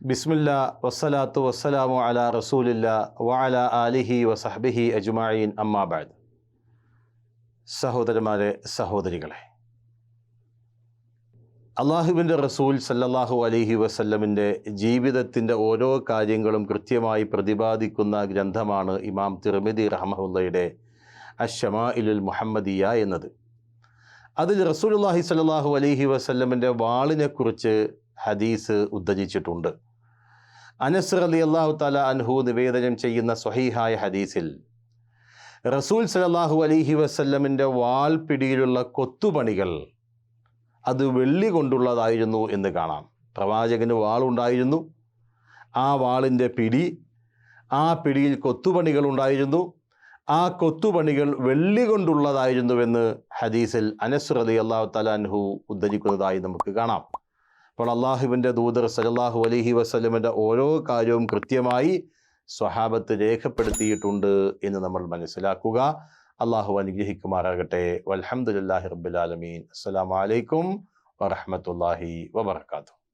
ബിസ്മില്ല വസ്സലാത്തു വസ്സലാമു അല റസൂലില്ല വഅല ആലിഹി വസഹബിഹി അജ്മായിൻ അമ്മാബാദ് സഹോദരന്മാരെ സഹോദരികളെ അള്ളാഹുവിന്റെ റസൂൽ സല്ലല്ലാഹു അലഹി വസല്ലമിന്റെ ജീവിതത്തിന്റെ ഓരോ കാര്യങ്ങളും കൃത്യമായി പ്രതിപാദിക്കുന്ന ഗ്രന്ഥമാണ് ഇമാം തിർമിദി റഹ്മുള്ളയുടെ അഷമാ ഇലുൽ മുഹമ്മദിയ എന്നത്. അതിൽ റസൂലുള്ളാഹി സല്ലാഹു അലഹി വസല്ലമിന്റെ വാളിനെക്കുറിച്ച് ഹദീസ് ഉദ്ധരിച്ചിട്ടുണ്ട്. അനസ് അലി അള്ളാഹു താല അൻഹു നിവേദനം ചെയ്യുന്ന സ്വഹീഹായ ഹദീസിൽ റസൂൽ സലല്ലാഹു അലിഹി വസ്ല്ലമിന്റെ വാൾ പിടിയിലുള്ള കൊത്തുപണികൾ അത് വെള്ളി കൊണ്ടുള്ളതായിരുന്നു എന്ന് കാണാം. പ്രവാചകന് വാളുണ്ടായിരുന്നു. ആ വാളിന്റെ പിടി ആ പിടിയിൽ കൊത്തുപണികൾ ഉണ്ടായിരുന്നു. ആ കൊത്തുപണികൾ വെള്ളി കൊണ്ടുള്ളതായിരുന്നുവെന്ന് ഹദീസിൽ അനസ് അലി അള്ളാഹു തലാൻഹു ഉദ്ധരിക്കുന്നതായി നമുക്ക് കാണാം. അപ്പോൾ അള്ളാഹുവിന്റെ ദൂതർ സലല്ലാഹു അലഹി വസ്ലമിന്റെ ഓരോ കാര്യവും കൃത്യമായി സ്വഹാബത്ത് രേഖപ്പെടുത്തിയിട്ടുണ്ട് എന്ന് നമ്മൾ മനസ്സിലാക്കുക. അള്ളാഹു അനുഗ്രഹിക്കുമാറാകട്ടെ. വലഹമുല്ലാഹി റബ്ബുലാലമീൻ അസ്സാം വലൈക്കും വറഹമത്തല്ലാഹി വബർക്കാത്തു